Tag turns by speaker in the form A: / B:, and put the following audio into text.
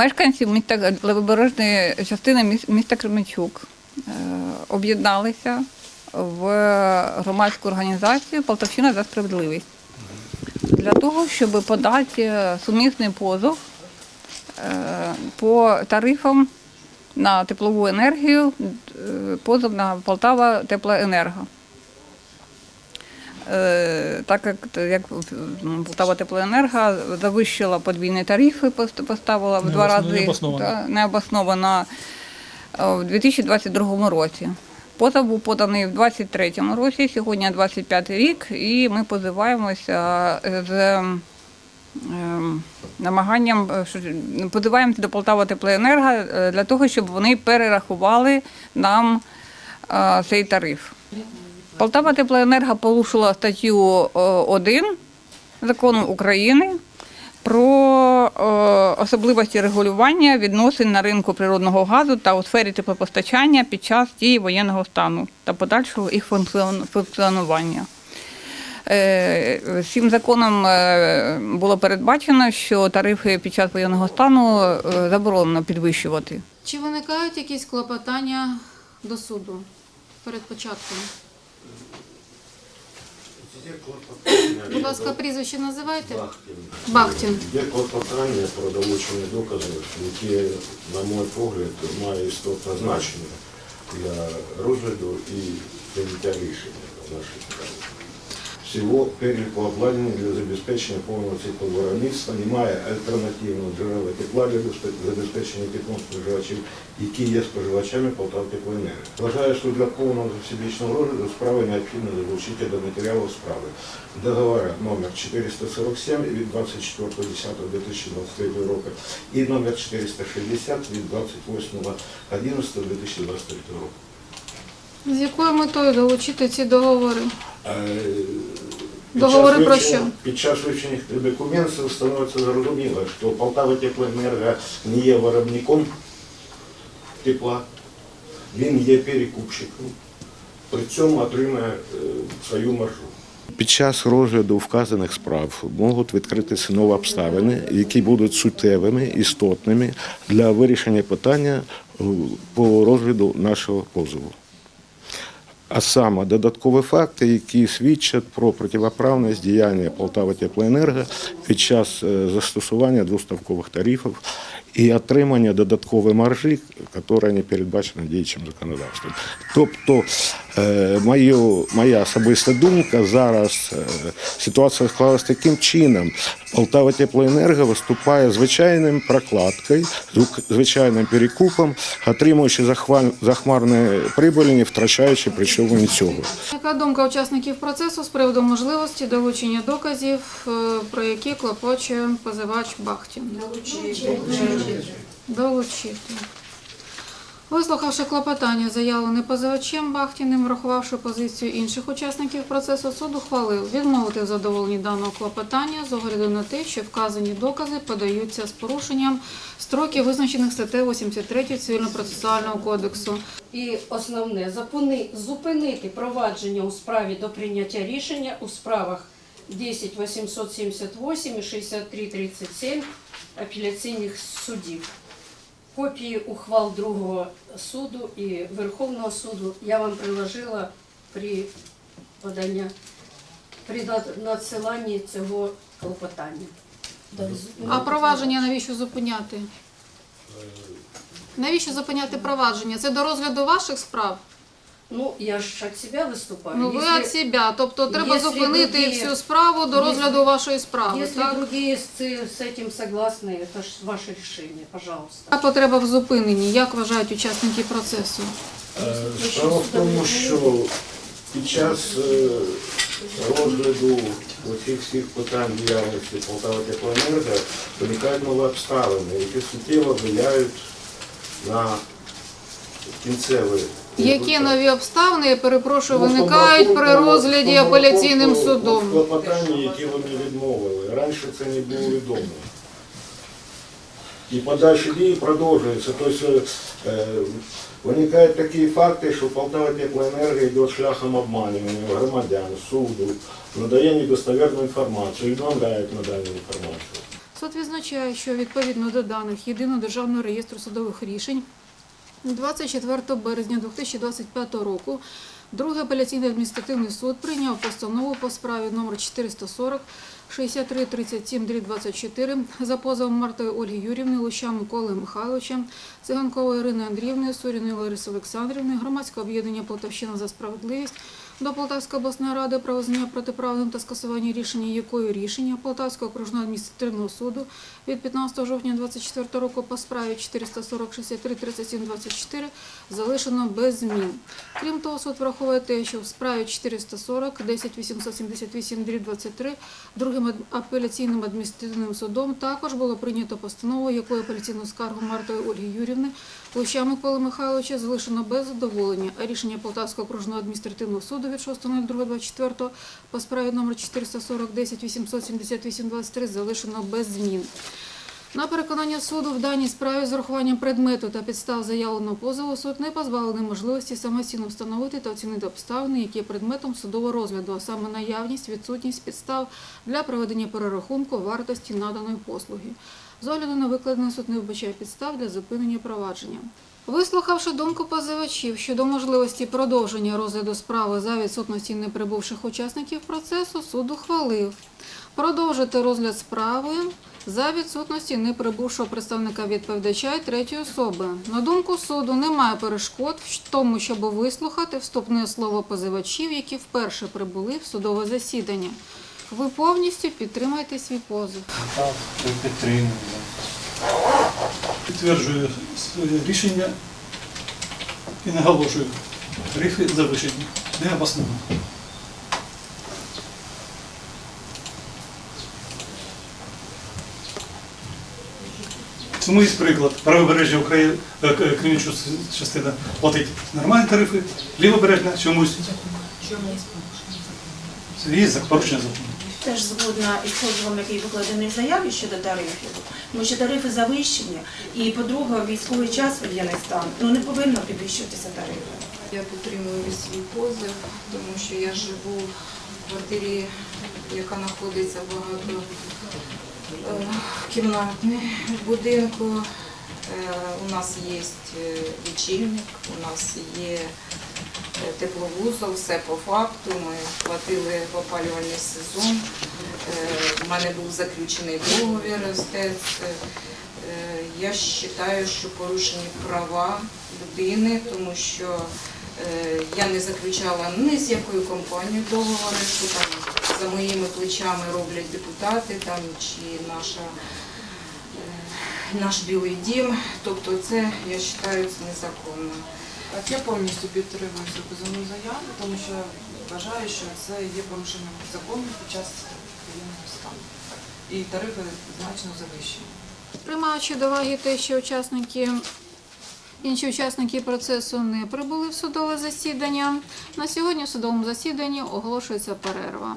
A: Мешканці міста левобережної частини міста Кременчук е, об'єдналися в громадську організацію Полтавщина за справедливість для того, щоб подати сумісний позов е, по тарифам на теплову енергію, е, позов на Полтава Теплоенерго. Е, Так як, як Полтава Теплоенерго завищила подвійні тарифи, поставила в два рази та, необосновано е, в 2022 році. Позов був поданий в 2023 році, сьогодні 25 рік, і ми позиваємося з ем, намаганням, е, позиваємося до Полтава Теплоенерго для того, щоб вони перерахували нам цей тариф. Полтава Теплоенерго порушила статтю е, 1 закону України про е, особливості регулювання відносин на ринку природного газу та у сфері теплопостачання під час дії воєнного стану та подальшого їх функціонування. Е, Цим законом е, було передбачено, що тарифи під час воєнного стану е, заборонено підвищувати.
B: Чи виникають якісь клопотання до суду перед початком? Будь ласка, прізвище називайте. Бахтін.
C: Є клопотання про долучені докази, які, на мой погляд, мають істотне значення для розгляду і прийняття рішення в нашій справі. Всього переліку обладнання для забезпечення повного циклу виробництва немає альтернативного джерела тепла для безпе- забезпечення теплом споживачів, які є споживачами Полтава теплоенерго. Вважаю, що для повного всебічного розгляду справи необхідно долучити до матеріалу справи договора номер 447 від 24.10.2023 року і номер 460 від 28.11.2023 року.
B: З якою метою долучити ці договори?
C: Під
B: Договори
C: час
B: про
C: вивчення-
B: що?
C: Під час вивчення документів становиться зрозуміло, що Полтава теплоенерго не є виробником тепла, він є перекупщиком, при цьому отримує е, свою маржу. Під час розгляду вказаних справ можуть відкритися нові обставини, які будуть суттєвими, істотними для вирішення питання е, по розгляду нашого позову. А саме додаткові факти, які свідчать про противоправність діяння Полтава Теплоенерго під час е, застосування двоставкових тарифів і отримання додаткової маржі, яка не передбачена діючим законодавством. Тобто, мою, моя особиста думка зараз е, ситуація склалася таким чином. Полтава Теплоенерго виступає звичайним прокладкою, звичайним перекупом, отримуючи захмарні прибулі, не втрачаючи при чому нічого.
B: Яка думка учасників процесу з приводу можливості долучення доказів, е, про які клопоче позивач Бахтін? Долучити. Вислухавши клопотання, заявлене позивачем Бахтіним, врахувавши позицію інших учасників процесу, суд ухвалив відмовити в задоволенні даного клопотання з огляду на те, що вказані докази подаються з порушенням строків, визначених статтею 83 Цивільно-процесуального кодексу.
D: І основне зупинити провадження у справі до прийняття рішення у справах 10 878 і 63 37 апеляційних судів. Копії ухвал другого суду і Верховного суду я вам приложила при подання, при надсиланні цього клопотання.
B: А провадження навіщо зупиняти? Навіщо зупиняти провадження? Це до розгляду ваших справ?
D: Ну, я ж від себе виступаю.
B: Ну ви
D: Якщо-
B: від себе, тобто треба
D: Якщо
B: зупинити
D: другие-
B: всю справу до розгляду вашої справи.
D: Если
B: Так?
D: другие с, с этим согласны, это ж ваше решение, пожалуйста.
B: Яка потреба в зупиненні? Як вважають учасники процесу?
C: Е, Справа в тому, що під час е, розгляду оцих всіх питань діяльності Полтава Теплоенерго виникають нові обставини, які суттєво впливають на кінцевий
B: які нові обставини, я перепрошую,
C: Ну,
B: виникають при розгляді апеляційним судом?
C: Клопотання, які вони відмовили. Раніше це не було відомо. І подальші дії продовжуються. Тобто е, виникають такі факти, що Полтава Теплоенерго йде шляхом обманювання громадян, суду, надає недостовірну інформацію, відмовляють надану інформацію.
B: Суд відзначає, що відповідно до даних Єдиного державного реєстру судових рішень 24 березня 2025 року Другий апеляційний адміністративний суд прийняв постанову по справі номер 440 63 37 24 за позовом Мартою Ольги Юрівни, Луща Миколи Михайловича, Циганкової Ірини Андріївни, Суріної Лариси Олександрівни, громадського об'єднання Полтавщина за справедливість до Полтавської обласної ради про визнання протиправним та скасування рішення якої рішення Полтавського окружного адміністративного суду від 15 жовтня 24 року по справі 440 63 37 24 залишено без змін. Крім того, суд враховує те, що в справі 440 10 878 23 другим апеляційним адміністративним судом також було прийнято постанову, якою апеляційну скаргу Мартої Ольги Юрівни Луща Миколи Михайловича залишено без задоволення, а рішення Полтавського окружного адміністративного суду від 6.02.24 по справі номер 440 10 878 23 залишено без змін. На переконання суду в даній справі з урахуванням предмету та підстав заявленого позову суд не позбавлений можливості самостійно встановити та оцінити обставини, які є предметом судового розгляду, а саме наявність, відсутність підстав для проведення перерахунку вартості наданої послуги. З огляду на викладене суд не вбачає підстав для зупинення провадження. Вислухавши думку позивачів щодо можливості продовження розгляду справи за відсутності неприбувших учасників процесу, суд ухвалив продовжити розгляд справи за відсутності неприбувшого представника відповідача і третьої особи. На думку суду, немає перешкод в тому, щоб вислухати вступне слово позивачів, які вперше прибули в судове засідання. Ви повністю підтримаєте свій позов.
E: Так, підтримую. Підтверджую своє рішення і наголошую. Тарифи завищені. Не обосновано. Тому є приклад. Правобережжя України, е, частина платить нормальні тарифи, лівобережна чомусь. Це є за- порушення закону.
F: Теж згодна із позовом, який викладений в заяві щодо тарифів, тому що тарифи завищені, і по-друге, військовий час воєнний стан, ну не повинно підвищуватися тарифи.
G: Я підтримую свій позив, тому що я живу в квартирі, яка знаходиться багато е, кімнатний будинку. Е, У нас є е, лічильник, у нас є тепловузол, все по факту. Ми платили в опалювальний сезон. Е, У мене був заключений договір з ТЕЦ. Е, Я вважаю, що порушені права людини, тому що е, я не заключала ні з якою компанією договори, що там за моїми плечами роблять депутати там чи наша. е, Наш білий дім, тобто це я вважаю це незаконно.
H: Я повністю підтримую цю позовну заяву, тому що вважаю, що це є порушенням закону під час воєнного стану. І тарифи значно завищені.
B: Приймаючи до уваги те, що учасники, інші учасники процесу не прибули в судове засідання, на сьогодні в судовому засіданні оголошується перерва.